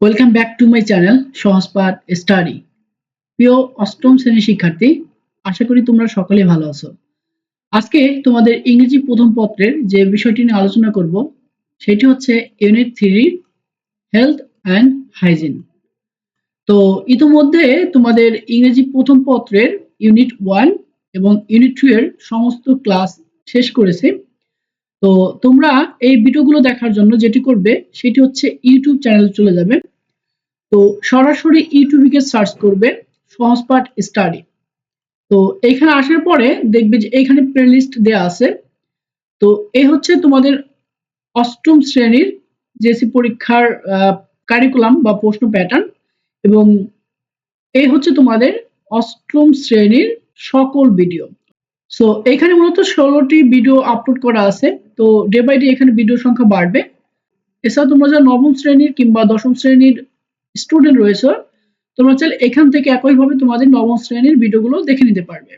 Welcome back to my channel Sahajpath study প্রিয় অষ্টম শ্রেণির শিক্ষার্থী, আশা করি তোমরা সকলে ভালো আছো। আজকে তোমাদের ইংরেজি প্রথম পত্রের যে বিষয়টি নিয়ে আলোচনা করব, সেটি হচ্ছে unit three health and hygiene. তো ইতিমধ্যে তোমাদের ইংরেজি প্রথম পত্রের ইউনিট ওয়ান এবং ইউনিট টু এর সমস্ত ক্লাস শেষ করেছে। তো তোমরা এই ভিডিওগুলো দেখার জন্য যেটি করবে, সেটি হচ্ছে ইউটিউব চ্যানেল চলে যাবে। তো সরাসরি ইউটিউবে গিয়ে সার্চ করবে সহজপাঠ স্টাডি তো এখানে আসার পরে দেখবে যে এখানে প্লেলিস্ট দেয়া আছে। তো এই হচ্ছে তোমাদের অষ্টম শ্রেণির জেসি পরীক্ষার কারিকুলাম বা প্রশ্ন প্যাটার্ন এবং এই হচ্ছে তোমাদের অষ্টম শ্রেণির সকল ভিডিও সো এখানে মূলত ষোলোটি ভিডিও আপলোড করা আছে। তো ডে বাই ডে এখানে ভিডিও সংখ্যা বাড়বে। এছাড়া তোমরা যারা নবম শ্রেণির কিংবা দশম শ্রেণির স্টুডেন্ট রয়েছে, তোমরা চাইলে এখান থেকে একইভাবে তোমাদের নবম শ্রেণির ভিডিওগুলো দেখে নিতে পারবে।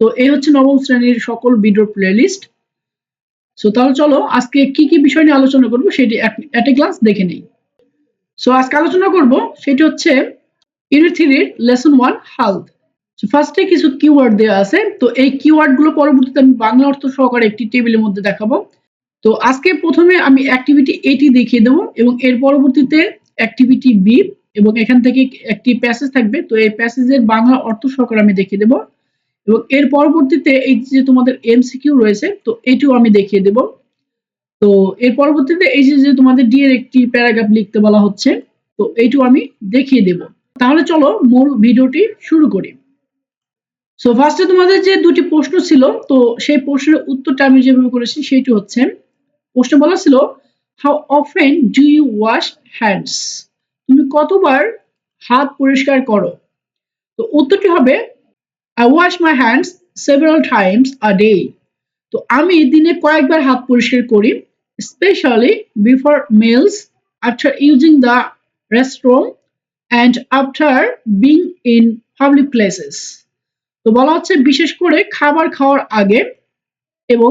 তো এই হচ্ছে নবম শ্রেণির সকল ভিডিও প্লেলিস্ট সো তাহলে চলো, আজকে কি কি বিষয় নিয়ে আলোচনা করব সেটি এট এ ক্লাস দেখে নিই। সো আজকে আলোচনা করব, সেটি হচ্ছে ইউনিট থ্রির লেসন ওয়ান হেলথ ফার্স্টে কিছু কিওয়ার্ড দেওয়া আছে। তো এই কিওয়ার্ডগুলো পরবর্তীতে আমি বাংলা অর্থ সহকারে একটি টেবিলের মধ্যে দেখাবো। তো আজকে প্রথমে আমি অ্যাক্টিভিটি এটি দেখিয়ে দেবো এবং এর পরবর্তীতে অ্যাক্টিভিটি বি এবং এখান থেকে একটি প্যাসেজ থাকবে। তো এই প্যাসেজের বাংলা অর্থ সহকারে আমি দেখিয়ে দেবো। এবং এর পরবর্তীতে এই যে তোমাদের এমসিকিউ রয়েছে, তো এটিও আমি দেখিয়ে দেব। তো এর পরবর্তীতে এই যে তোমাদের ডি এর একটি প্যারাগ্রাফ লিখতে বলা হচ্ছে, তো এইটু আমি দেখিয়ে দেব। তাহলে চলো মূল ভিডিওটি শুরু করি। সো ফার্স্টে তোমাদের যে দুটি প্রশ্ন ছিল, তো সেই প্রশ্নের উত্তরটা আমি যেভাবে করেছি সেইটি হচ্ছে, প্রশ্ন বলা ছিল how often do you wash hands তুমি কতবার হাত পরিষ্কার করো? তো উত্তরটি হবে I wash my hands several times a day তো আমি দিনে কয়েকবার হাত পরিষ্কার করি specially before meals after using the restroom and after being in public places তো বলা হচ্ছে বিশেষ করে খাবার খাওয়ার আগে এবং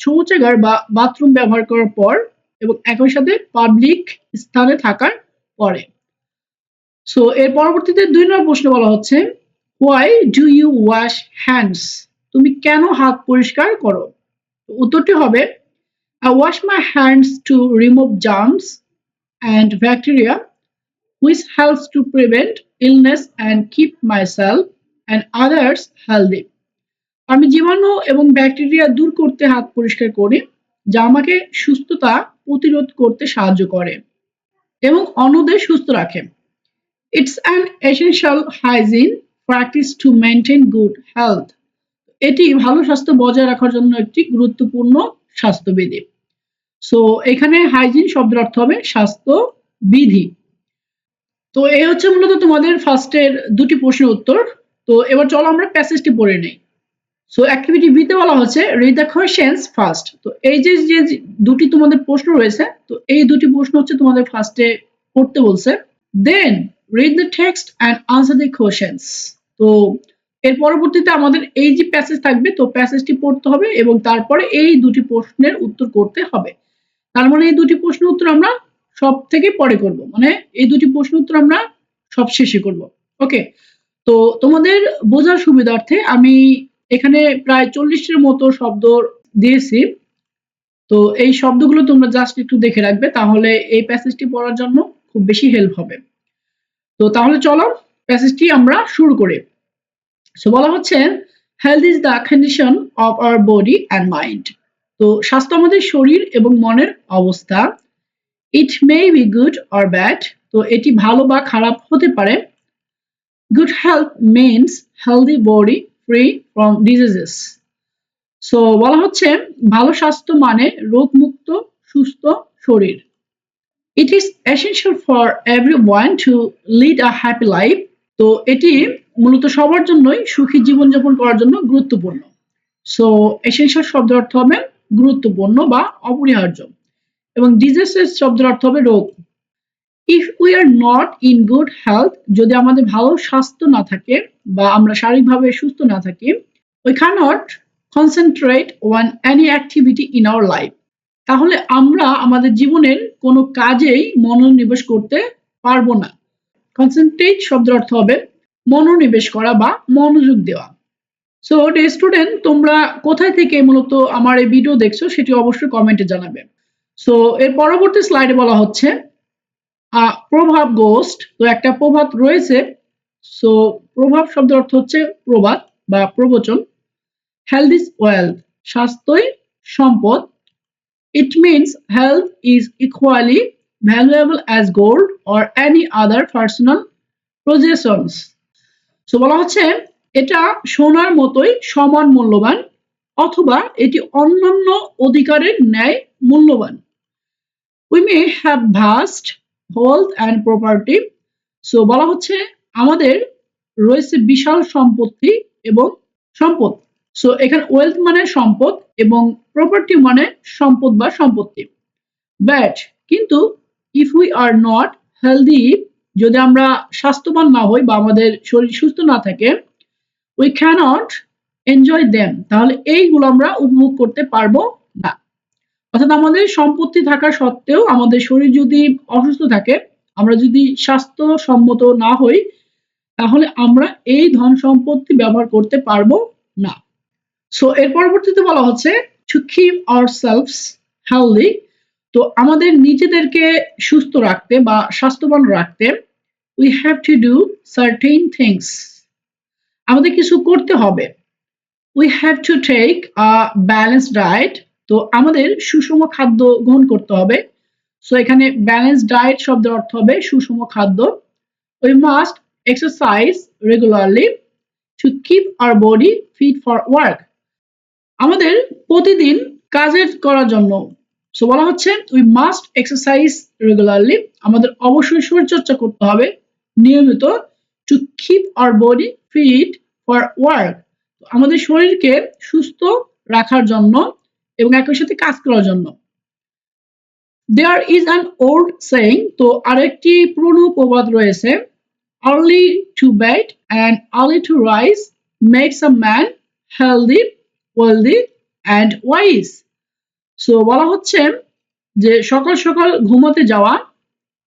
শৌচাগার বা বাথরুম ব্যবহার করার পর এবং একই সাথে পাবলিক স্থানে থাকার পরে। সো এর পরবর্তীতে দুই নম্বর প্রশ্ন বলা হচ্ছে why do you wash hands তুমি কেন হাত পরিষ্কার করো? উত্তরটি হবে I wash my hands to remove germs and bacteria which to to illness and keep my myself and others healthy আমি জীবাণু এবং ব্যাকটেরিয়া দূর করতে হাত পরিষ্কার করি, যা আমাকে সুস্থতা প্রতিরোধ করতে সাহায্য করে এবং অন্যদের সুস্থ রাখে। It's an essential hygiene practice to maintain good health এটি ভালো স্বাস্থ্য বজায় রাখার জন্য একটি গুরুত্বপূর্ণ স্বাস্থ্যবিধি। সো এখানে হাইজিন শব্দের অর্থ হবে স্বাস্থ্য বিধি তো এই হচ্ছে মূলত তোমাদের ফার্স্টের দুটি প্রশ্নের উত্তর। তো এবার চলো আমরা প্যাসেজটি পড়ে নেই। সো অ্যাক্টিভিটি বিতে বলা হচ্ছে রিড দ্য কোয়েশ্চেন্স ফার্স্ট তো এই যে যে দুটি তোমাদের প্রশ্ন রয়েছে, তো এই দুটি প্রশ্ন হচ্ছে তোমাদের ফার্স্টে পড়তে বলছে। Then read the text and answer the questions তো এর পরবর্তীতে আমাদের এই যে প্যাসেজ থাকবে, তো প্যাসেজটি পড়তে হবে এবং তারপরে এই দুটি প্রশ্নের উত্তর করতে হবে। তার মানে এই দুটি প্রশ্নের উত্তর আমরা সব থেকে পরে করব। মানে এই দুটি প্রশ্ন উত্তর আমরা সব শেষে করব। ওকে তো তোমাদের বোঝার সুবিধার্থে আমি এখানে প্রায় চল্লিশের মতো শব্দ দিয়েছি। তো এই শব্দগুলো তোমরা জাস্ট একটু দেখে রাখবে, তাহলে এই প্যাসেজটি পড়ার জন্য খুব বেশি হেল্প হবে। তো তাহলে চলো প্যাসেজটি আমরা শুরু করি। সো বলা হচ্ছে health is the condition of our body and mind তো স্বাস্থ্য আমাদের শরীর এবং মনের অবস্থা। It may be good or bad তো এটি ভালো বা খারাপ হতে পারে। Good health means healthy body free from diseases so বলা হচ্ছে ভালো স্বাস্থ্য মানে রোগমুক্ত, সুস্থ শরীর। It is essential for everyone to lead a happy life তো এটি মূলত সবার জন্যই সুখী জীবনযাপন করার জন্য গুরুত্বপূর্ণ। সো এসেনশিয়াল শব্দের অর্থ হবে গুরুত্বপূর্ণ বা অপরিহার্য। এবং ডিজিজেস শব্দের অর্থ হবে রোগ। If we are not in good health যদি আমাদের ভালো স্বাস্থ্য না থাকে বা আমরা শারীরিকভাবে সুস্থ না থাকি we cannot concentrate on any activity in our life তাহলে আমরা আমাদের জীবনের কোনো কাজেই মনোনিবেশ করতে পারব না। কনসেন্ট্রেট শব্দের অর্থ হবে মনোনিবেশ করা বা মনোযোগ দেওয়া। সো ডে স্টুডেন্ট তোমরা কোথায় থেকে মূলত আমার এই ভিডিও দেখছ সেটি অবশ্যই কমেন্টে জানাবে। সো এর পরবর্তী স্লাইডে বলা হচ্ছে প্রভাব গোস্ট তো একটা প্রভাব রয়েছে সো প্রভাব শব্দের অর্থ হচ্ছে প্রবাদ বা প্রবচন। হেলথ ইজ ওয়েলথ স্বাস্থ্যই সম্পদ। It means health is equally valuable as gold or any other personal possessions so বলা হচ্ছে, এটা সোনার মতোই সমান মূল্যবান, অথবা এটি অন্যান্য অধিকারের ন্যায় মূল্যবান। We may have vast health and property so বলা হচ্ছে আমাদের রয়েছে বিশাল সম্পত্তি এবং সম্পদ। সো এখানে ওয়েলথ মানে সম্পদ এবং প্রপার্টি মানে সম্পদ বা সম্পত্তি। ব্যাট কিন্তু if we are not healthy যদি আমরা স্বাস্থ্যবান না হই বা আমাদের শরীর সুস্থ না থাকে উই ক্যানট এনজয় দেম তাহলে এইগুলো আমরা উপভোগ করতে পারব না। অর্থাৎ আমাদের সম্পত্তি থাকা সত্ত্বেও আমাদের শরীর যদি অসুস্থ থাকে, আমরা যদি স্বাস্থ্যসম্মত না হই, তাহলে আমরা এই ধন সম্পত্তি ব্যবহার করতে পারব না। সো এর পরবর্তীতে বলা হচ্ছে to keep ourselves healthy তো আমাদের নিজেদেরকে সুস্থ রাখতে বা স্বাস্থ্যবান রাখতে we have to do certain things আমাদের কিছু করতে হবে। We have to take a balance diet তো আমাদের সুষম খাদ্য গ্রহণ করতে হবে। সো এখানে ব্যালেন্স ডায়েট শব্দের অর্থ হবে সুষম খাদ্য। We must exercise regularly to keep our body fit for work আমাদের প্রতিদিন কাজের করার জন্য সো বলা হচ্ছে উই মাস্ট এক্সারসাইজ রেগুলারলি আমাদের অবশ্যই শরীরচর্চা করতে হবে, নিয়মিত to keep our body fit for work আমাদের শরীরকে সুস্থ রাখার জন্য এবং একই সাথে কাজ করার জন্য। There is an old saying তো আরেকটি পুরনো প্রবাদ রয়েছে early to bed and early to rise makes a man healthy wealthy and wise so বলা হচ্ছে যে সকাল সকাল ঘুমাতে যাওয়া,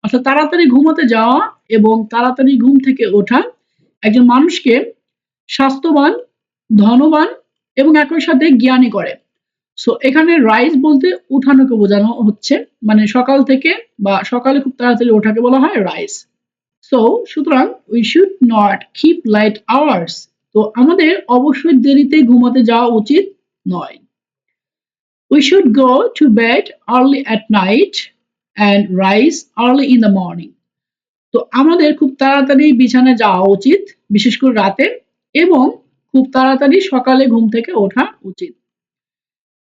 অর্থাৎ তাড়াতাড়ি ঘুমাতে যাওয়া এবং তাড়াতাড়ি ঘুম থেকে ওঠা একজন মানুষকে স্বাস্থ্যবান, ধনবান এবং একই সাথে জ্ঞানী করে। সো এখানে রাইজ বলতে উঠানোকে বোঝানো হচ্ছে। মানে সকাল থেকে বা সকালে খুব তাড়াতাড়ি ওঠাকে বলা হয় রাইজ সো সুতরাং we should not keep late hours তো আমাদের অবশ্যই দেরিতে ঘুমাতে যাওয়া উচিত নয়। We should go to bed early at night and rise early in the morning তো আমাদের খুব তাড়াতাড়ি বিছানায় যাওয়া উচিত, বিশেষ করে রাতে, এবং খুব তাড়াতাড়ি সকালে ঘুম থেকে ওঠা উচিত।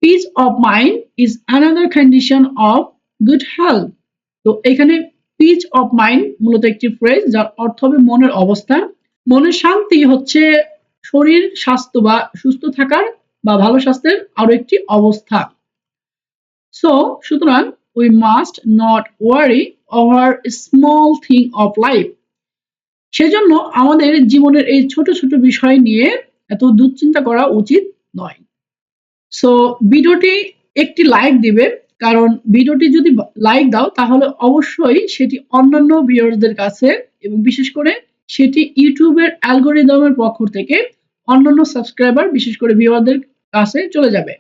Peace of mind is another condition of good health তো এখানে পিচ অফ মাইন্ড মূলত একটি ফ্রেজ যার অর্থ হবে মনের অবস্থা। মনের শান্তি হচ্ছে শরীর, স্বাস্থ্য বা সুস্থ থাকার বা ভালো স্বাস্থ্যের আরও একটি অবস্থা। সো সুতরাং we must not worry over small thing of life সেজন্য আমাদের জীবনের এই ছোট ছোট বিষয় নিয়ে এত দুশ্চিন্তা করা উচিত নয়। সো ভিডিওটি একটি লাইক দিবে, কারণ ভিডিওটি যদি লাইক দাও, তাহলে অবশ্যই সেটি অন্যান্য ভিউয়ারদের কাছে এবং বিশেষ করে সেটি ইউটিউবের অ্যালগোরিদমের পক্ষ থেকে অন্যান্য সাবস্ক্রাইবার, বিশেষ করে ভিউয়ারদের কাছে চলে যাবে।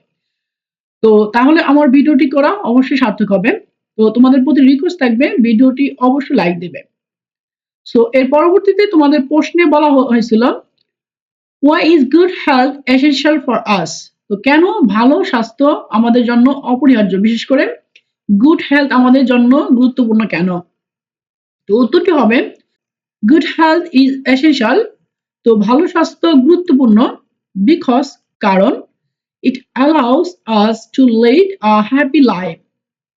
তো, তাহলে আমার ভিডিওটি করা অবশ্যই সার্থক হবে। তো, তোমাদের প্রতি রিকোয়েস্ট থাকবে, ভিডিওটি অবশ্যই লাইক দেবে। সো এর পরবর্তীতে তোমাদের প্রশ্নে বলা হয়েছিল why is good health essential for us তো কেন ভালো স্বাস্থ্য আমাদের জন্য অপরিহার্য? বিশেষ করে গুড হেলথ আমাদের জন্য গুরুত্বপূর্ণ কেন? তো উত্তরটি হবে গুড হেলথ ইজ এসেনশিয়াল তো ভালো স্বাস্থ্য গুরুত্বপূর্ণ বিকজ কারণ it allows us to lead a happy life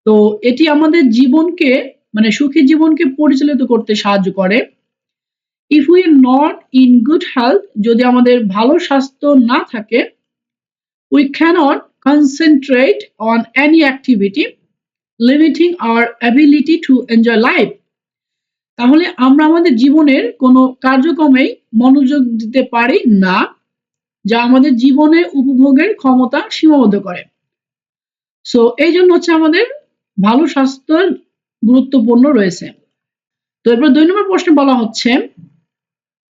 তো এটি আমাদের জীবনকে মানে সুখী জীবনকে পরিচালিত করতে সাহায্য করে। If we not in good health যদি আমাদের ভালো স্বাস্থ্য না থাকে we cannot concentrate on any activity limiting our ability to enjoy life তাহলে আমরা আমাদের জীবনের কোনো কার্যক্রমেই মনোযোগ দিতে পারি না, যা আমাদের জীবনে উপভোগের ক্ষমতা সীমাবদ্ধ করে। সো এই জন্য হচ্ছে আমাদের ভালো স্বাস্থ্য গুরুত্বপূর্ণ রয়েছে। তো এরপর দুই নম্বর প্রশ্নে বলা হচ্ছে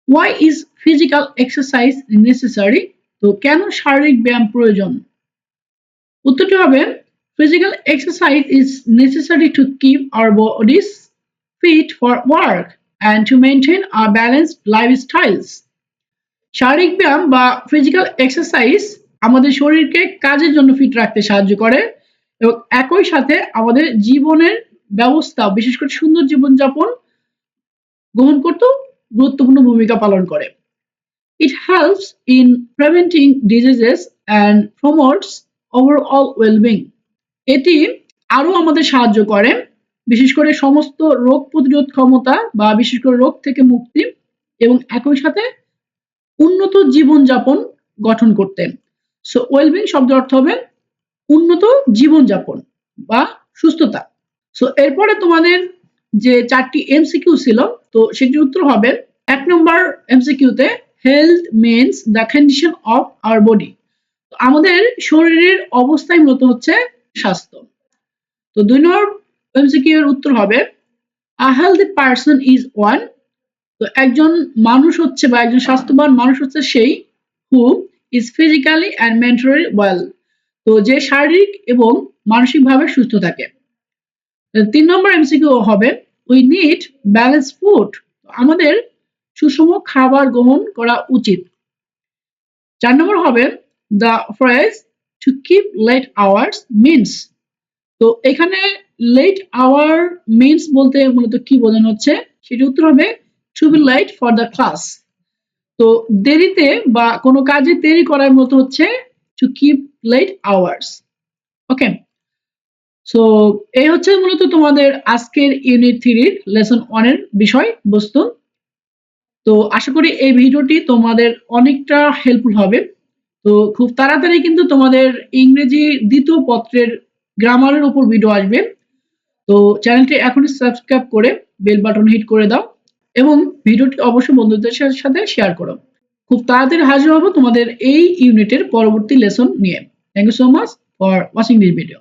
why is physical exercise necessary তো কেন শারীরিক ব্যায়াম প্রয়োজন? উত্তরটি হবে physical exercise is necessary to keep our bodies fit for work and to maintain a balanced lifestyles শারীরিক ব্যায়াম বা ফিজিক্যাল এক্সারসাইজ আমাদের শরীরকে কাজের জন্য ফিট রাখতে সাহায্য করে এবং একই সাথে আমাদের জীবনের ব্যবস্থা, বিশেষ করে সুন্দর জীবনযাপন গ্রহণ করতেও গুরুত্বপূর্ণ ভূমিকা পালন করে। It helps in preventing diseases and promotes overall wellbeing এটি আরও আমাদের সাহায্য করে, বিশেষ করে সমস্ত রোগ প্রতিরোধ ক্ষমতা বা বিশেষ করে রোগ থেকে মুক্তি এবং একই সাথে উন্নত জীবনযাপন গঠন করতে। সো ওয়েলবিং শব্দ অর্থ হবে উন্নত জীবনযাপন বা সুস্থতা। সো এরপরে তোমাদের যে চারটি এমসিকিউ ছিল, তো সেটির উত্তর হবে, এক নম্বর এমসিকিউতে health means the condition of our body আমাদের শরীরের অবস্থায় মূলত হচ্ছে স্বাস্থ্য। তো দুই নম্বর এমসিকিউ উত্তর হবে a healthy person is one তো একজন মানুষ হচ্ছে বা একজন স্বাস্থ্যবান মানুষ হচ্ছে সেই who is physically and mentally well তো যে শারীরিক এবং মানসিকভাবে সুস্থ থাকে। তিন নম্বর এমসিকিউ হবে উই নিড ব্যালেন্স ফুড আমাদের সুষম খাবার গ্রহণ করা উচিত। চার নম্বর হবে the phrase to keep late hours means তো এখানে লেট আওয়ার মিনস বলতে মূলত কি বোঝানো হচ্ছে? সেটি উত্তর হবে to be late for the class তো দেরিতে বা কোনো কাজে দেরি করার মতো হচ্ছে to keep late hours okay so এই হচ্ছে মূলত তোমাদের আজকের ইউনিট থ্রির লেসন ওয়ানের বিষয় বস্তু তো আশা করি এই ভিডিওটি তোমাদের অনেকটা হেল্পফুল হবে। তো খুব তাড়াতাড়ি কিন্তু তোমাদের ইংরেজি দ্বিতীয় পত্রের গ্রামারের উপর ভিডিও আসবে। তো চ্যানেলটি এখনই সাবস্ক্রাইব করে বেল বাটন হিট করে দাও এবং ভিডিওটি অবশ্যই বন্ধুদের সাথে শেয়ার করো। খুব তাড়াতাড়ি হাজির হব তোমাদের এই ইউনিটের পরবর্তী লেসন নিয়ে। Thank you so much for watching this video